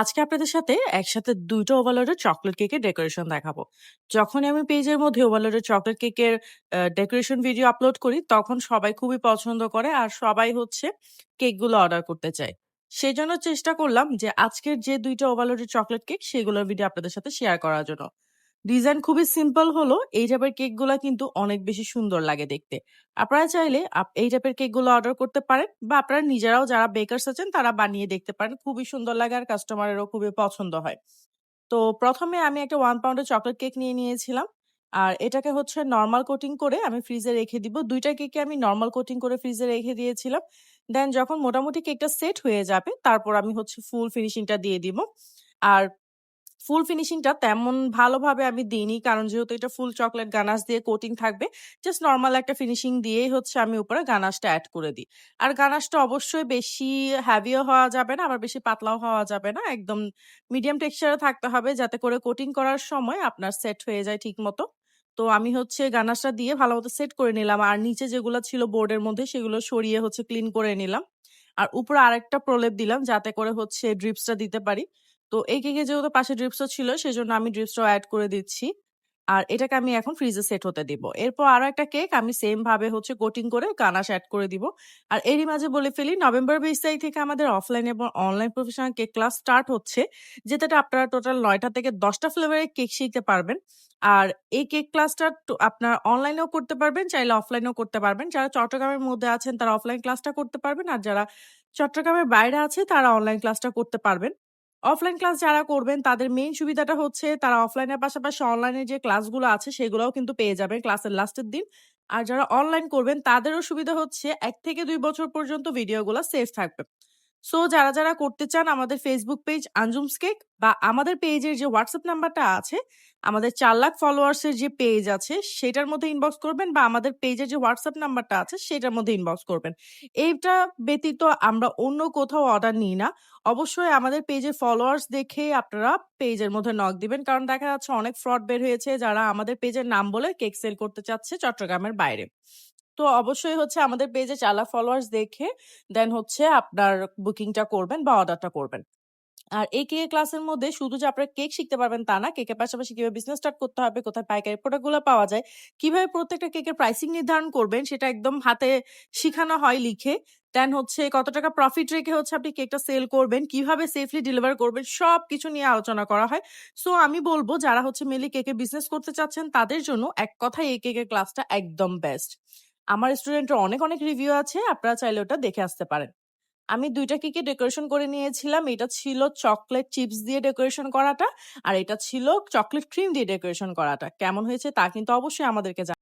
আজকে আপনাদের সাথে একসাথে ২ টা চকলেট কেকের ডেকোরেশন দেখাবো। যখনই আমি পেজের মধ্যে ওভারলোডের চকলেট কেকের ডেকোরেশন ভিডিও আপলোড করি, তখন সবাই খুবই পছন্দ করে আর সবাই হচ্ছে কেকগুলো অর্ডার করতে চায়। সেই জন্য চেষ্টা করলাম যে আজকের যে ২ টা ওভারলোডের চকলেট কেক সেগুলোর ভিডিও আপনাদের সাথে শেয়ার করার জন্য। ডিজাইন খুবই সিম্পল হলো এই টাইপের কেকগুলা কিন্তু অনেক বেশি সুন্দর লাগে দেখতে। আপনারা চাইলে এই টাইপের কেকগুলো অর্ডার করতে পারেন বা আপনারা নিজেরাও যারা বেকারস আছেন তারা বানিয়ে দেখতে পারেন। খুবই সুন্দর লাগে আর কাস্টমারেরও খুবই পছন্দ হয়। তো প্রথমে আমি একটা ওয়ান পাউন্ডের চকলেট কেক নিয়ে নিয়েছিলাম। আর এটাকে হচ্ছে নর্মাল কোটিং করে আমি ফ্রিজে রেখে দিব। ২ টা কেকই আমি নর্মাল কোটিং করে ফ্রিজে রেখে দিয়েছিলাম। দেন যখন মোটামুটি কেকটা সেট হয়ে যাবে, তারপর আমি হচ্ছে ফুল ফিনিশিংটা দিয়ে দিব। আর ফুল ফিনিশিংটা তেমন ভালোভাবে আমি দিইনি। কারণ যেহেতু এটা ফুল চকলেট গানাশ দিয়ে কোটিং থাকবে, জাস্ট নর্মাল একটা ফিনিশিং দিয়েই হচ্ছে আমি উপরে গানাশটা অ্যাড করে দিই। আর গানাশটা অবশ্যই বেশি হেভিও হওয়া যাবে না, আবার বেশি পাতলাও হওয়া যাবে না। একদম মিডিয়াম টেক্সচারে থাকতে হবে যাতে করে কোটিং করার সময় আপনার সেট হয়ে যায় ঠিক মতো তো আমি হচ্ছে গানাশটা দিয়ে ভালোমতো সেট করে নিলাম। আর নিচে যেগুলো ছিল বোর্ডের মধ্যে সেগুলো সরিয়ে হচ্ছে ক্লিন করে নিলাম। আর উপরে আরেকটা প্রলেপ দিলাম যাতে করে হচ্ছে ড্রিপসটা দিতে পারি। তো এই কেকে যেহেতু পাশে ড্রিপসও ছিল সেজন্য আমি ড্রিপসটাও অ্যাড করে দিচ্ছি। আর এটাকে আমি এখন ফ্রিজে সেট হতে দিব। এরপর আরও একটা কেক আমি সেম ভাবে হচ্ছে কোটিং করে গানাশ অ্যাড করে দিব। আর এরই মাঝে বলে ফেলি নভেম্বর ২০ তারিখ থেকে আমাদের অফলাইন এবং online professional cake class start হচ্ছে। যেটাতে আপনারা টোটাল নয়টা থেকে ১০ টা ফ্লেভারের কেক শিখতে পারবেন। আর এই কেক ক্লাসটা আপনার অনলাইনেও করতে পারবেন, চাইলে অফলাইনেও করতে পারবেন। যারা চট্টগ্রামের মধ্যে আছেন তারা অফলাইন ক্লাসটা করতে পারবেন। আর যারা চট্টগ্রামের বাইরে আছে তারা অনলাইন ক্লাসটা করতে পারবেন। অফলাইন ক্লাস যারা করবেন, তাদের মেইন সুবিধাটা হচ্ছে তারা অফলাইনের পাশাপাশি অনলাইনে যে ক্লাসগুলো আছে, সেগুলোও কিন্তু পেয়ে যাবেন ক্লাসের লাস্টের দিন। আর যারা অনলাইন করবেন, তাদেরও সুবিধা হচ্ছে এক থেকে দুই বছর পর্যন্ত ভিডিওগুলো সেভ থাকবে। সো যারা, যারা করতে চান আমাদের ফেসবুক পেজ আঞ্জুমস কেক বা আমাদের পেজের যে হোয়াটসঅ্যাপ নাম্বারটা আছে, আমাদের চার লাখ ফলোয়ার্স এর যে পেজ আছে সেটার মধ্যে ইনবক্স করবেন বা আমাদের পেজের যে হোয়াটসঅ্যাপ নাম্বারটা আছে সেটার মধ্যে ইনবক্স করবেন। এইটা ব্যতীত আমরা অন্য কোথাও অর্ডার নিই না। অবশ্যই আমাদের পেজের ফলোয়ার্স দেখে আপনারা পেজের মধ্যে নক দিবেন। কারণ দেখা যাচ্ছে অনেক ফ্রড বের হয়েছে যারা আমাদের পেজের নাম বলে কেক সেল করতে চাচ্ছে চট্টগ্রামের বাইরে। তো অবশ্যই হচ্ছে আমাদের পেজে চালা ফলোয়ার্স দেখে দেন হচ্ছে আপনার বুকিংটা করবেন বা অর্ডারটা করবেন। আর এই কেকের ক্লাসের মধ্যে শুধু যে আপনারা কেক শিখতে পারবেন তা না, কেকের পাশাপাশি কীভাবে বিজনেস স্টার্ট করতে হবে, কোথায় পাইকারি প্রোডাক্টগুলো পাওয়া যায়, কীভাবে প্রত্যেকটা কেকের প্রাইসিং নির্ধারণ করবেন সেটা একদম হাতে শিখানো হয় লিখে। দেন হচ্ছে কত টাকা প্রফিট রেখে হচ্ছে আপনি কেকটা সেল করবেন, কীভাবে সেফলি ডেলিভার করবেন সব কিছু নিয়ে আলোচনা করা হয়। সো আমি বলব যারা হচ্ছে মেইনলি কেকের বিজনেস করতে চাচ্ছেন তাদের জন্য এক কথায় এই কেকের ক্লাসটা একদম বেস্ট। আমার স্টুডেন্টের অনেক, অনেক রিভিউ আছে। আপনারা চাইলে ওটা দেখে আসতে পারেন। আমি ২ টা কেকে ডেকোরেশন করে নিয়েছিলাম। এটা ছিল চকলেট চিপস দিয়ে ডেকোরেশন করাটা। আর এটা ছিল চকলেট ক্রিম দিয়ে ডেকোরেশন করাটা। কেমন হয়েছে তা কিন্তু অবশ্যই আমাদেরকে